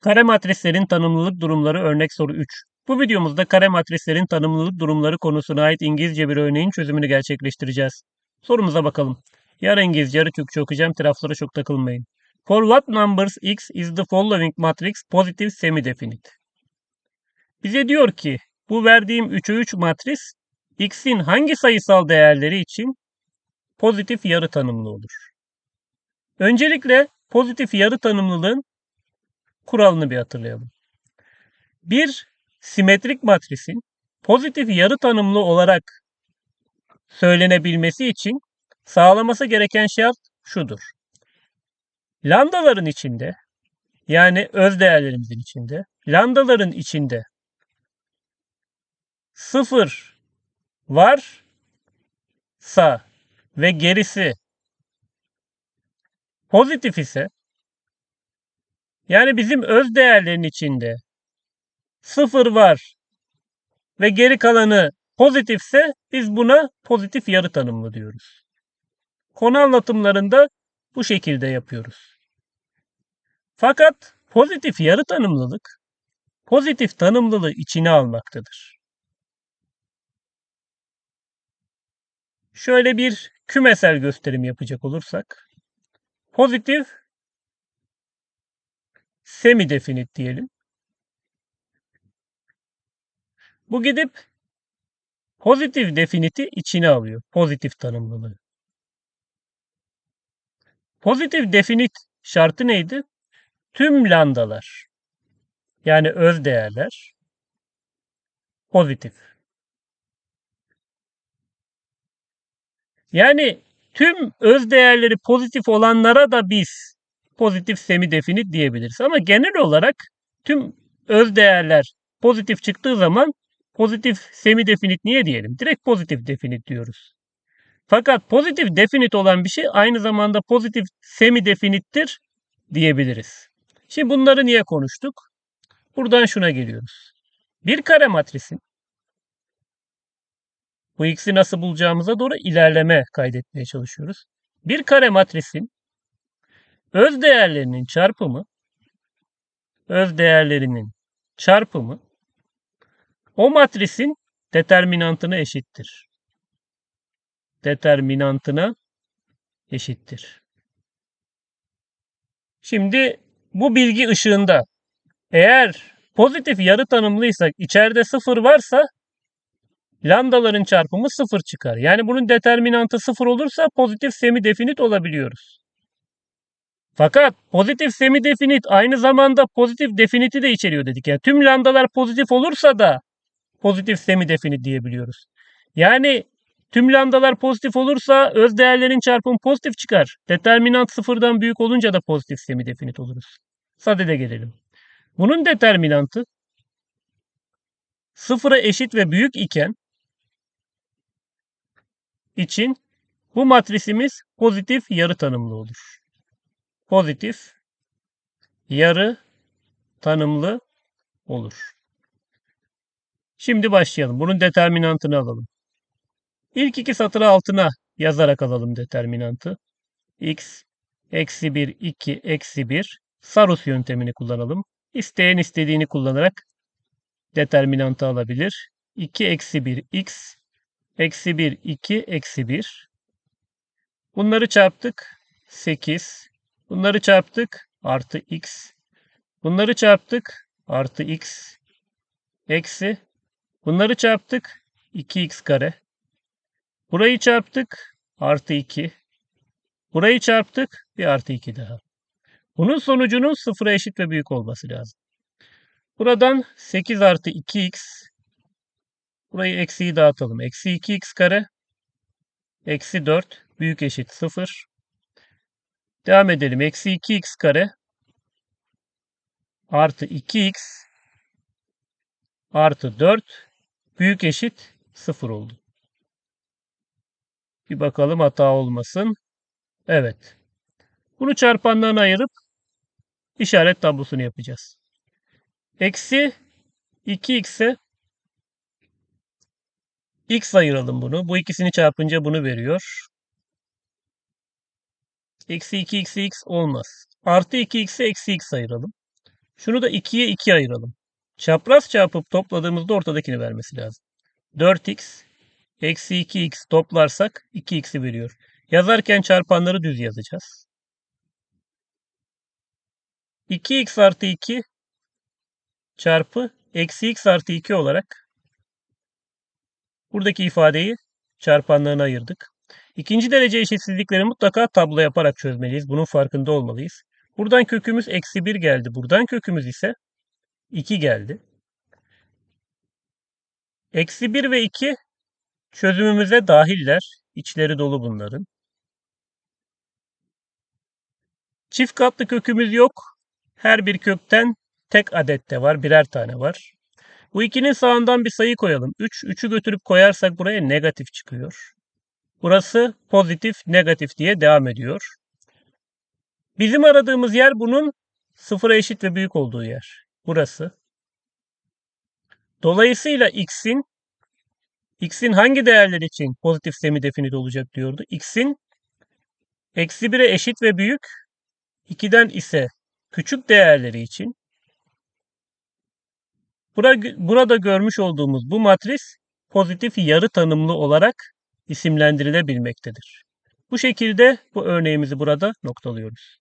Kare matrislerin tanımlılık durumları örnek soru 3. Bu videomuzda kare matrislerin tanımlılık durumları konusuna ait İngilizce bir örneğin çözümünü gerçekleştireceğiz. Sorumuza bakalım. Yarı İngilizce yarı Türkçe okuyacağım. Taraflara çok takılmayın. For what numbers x is the following matrix positive semi-definite? Bize diyor ki bu verdiğim 3'e 3 matris x'in hangi sayısal değerleri için pozitif yarı tanımlı olur? Öncelikle pozitif yarı tanımlılığın kuralını bir hatırlayalım. Bir simetrik matrisin pozitif yarı tanımlı olarak söylenebilmesi için sağlaması gereken şart şudur. Lambdaların içinde yani öz değerlerimizin içinde lambdaların içinde sıfır varsa ve gerisi pozitif ise yani bizim öz değerlerin içinde sıfır var ve geri kalanı pozitifse biz buna pozitif yarı tanımlı diyoruz. Konu anlatımlarında bu şekilde yapıyoruz. Fakat pozitif yarı tanımlılık pozitif tanımlılığı içine almaktadır. Şöyle bir kümesel gösterim yapacak olursak pozitif semi definit diyelim. Bu gidip pozitif definiti içine alıyor. Pozitif tanımlılığı. Pozitif definit şartı neydi? Tüm lambdalar yani öz değerler pozitif. Yani tüm öz değerleri pozitif olanlara da biz pozitif semi definit diyebiliriz. Ama genel olarak tüm öz değerler pozitif çıktığı zaman pozitif semi definit niye diyelim? Direkt pozitif definit diyoruz. Fakat pozitif definit olan bir şey aynı zamanda pozitif semi definittir diyebiliriz. Şimdi bunları niye konuştuk? Buradan şuna geliyoruz. Bir kare matrisin bu x'i nasıl bulacağımıza doğru ilerleme kaydetmeye çalışıyoruz. Bir kare matrisin öz değerlerinin çarpımı öz değerlerinin çarpımı o matrisin determinantına eşittir. Determinantına eşittir. Şimdi bu bilgi ışığında eğer pozitif yarı tanımlıysak içeride sıfır varsa lambdaların çarpımı sıfır çıkar. Yani bunun determinantı sıfır olursa pozitif semi definit olabiliyoruz. Fakat pozitif semi definit aynı zamanda pozitif definiti de içeriyor dedik. Yani tüm lambdalar pozitif olursa da pozitif semi definit diyebiliyoruz. Yani tüm lambdalar pozitif olursa öz değerlerin çarpımı pozitif çıkar. Determinant sıfırdan büyük olunca da pozitif semi definit oluruz. Sadede gelelim. Bunun determinantı sıfıra eşit ve büyük iken için bu matrisimiz pozitif yarı tanımlı olur. Pozitif yarı tanımlı olur. Şimdi başlayalım. Bunun determinantını alalım. İlk iki satır altına yazarak alalım determinantı. x eksi 1, 2, eksi 1. Sarus yöntemini kullanalım. İsteyen istediğini kullanarak determinantı alabilir. 2 eksi 1 x eksi 1 2 eksi 1. Bunları çarptık. 8. Bunları çarptık. Artı x. Bunları çarptık. Artı x. Eksi. Bunları çarptık. 2x kare. Burayı çarptık. Artı 2. Burayı çarptık. Bir artı 2 daha. Bunun sonucunun sıfıra eşit ve büyük olması lazım. Buradan 8 artı 2x burayı eksiyi dağıtalım. Eksi 2x kare eksi 4 büyük eşit 0. Devam edelim. Eksi 2x kare artı 2x artı 4 büyük eşit 0 oldu. Bir bakalım hata olmasın. Evet. Bunu çarpandan ayırıp işaret tablosunu yapacağız. Eksi 2x'e x ayıralım bunu. Bu ikisini çarpınca bunu veriyor. Eksi 2x'e x olmaz. Artı 2x'e eksi x ayıralım. Şunu da 2'ye 2 ayıralım. Çapraz çarpıp topladığımızda ortadakini vermesi lazım. 4x eksi 2x toplarsak 2x'i veriyor. Yazarken çarpanları düz yazacağız. 2x artı 2 çarpı eksi x artı 2 olarak buradaki ifadeyi çarpanlarına ayırdık. İkinci derece eşitsizlikleri mutlaka tablo yaparak çözmeliyiz. Bunun farkında olmalıyız. Buradan kökümüz eksi 1 geldi. Buradan kökümüz ise 2 geldi. Eksi 1 ve 2 çözümümüze dahiller. İçleri dolu bunların. Çift katlı kökümüz yok. Her bir kökten tek adette var. Birer tane var. Bu ikinin sağından bir sayı koyalım. 3. 3'ü götürüp koyarsak buraya negatif çıkıyor. Burası pozitif, negatif diye devam ediyor. Bizim aradığımız yer bunun sıfıra eşit ve büyük olduğu yer. Burası. Dolayısıyla x'in x'in hangi değerler için pozitif semi definit olacak diyordu. x'in eksi 1'e eşit ve büyük 2'den ise küçük değerleri için burada görmüş olduğumuz bu matris pozitif yarı tanımlı olarak isimlendirilebilmektedir. Bu şekilde bu örneğimizi burada noktalıyoruz.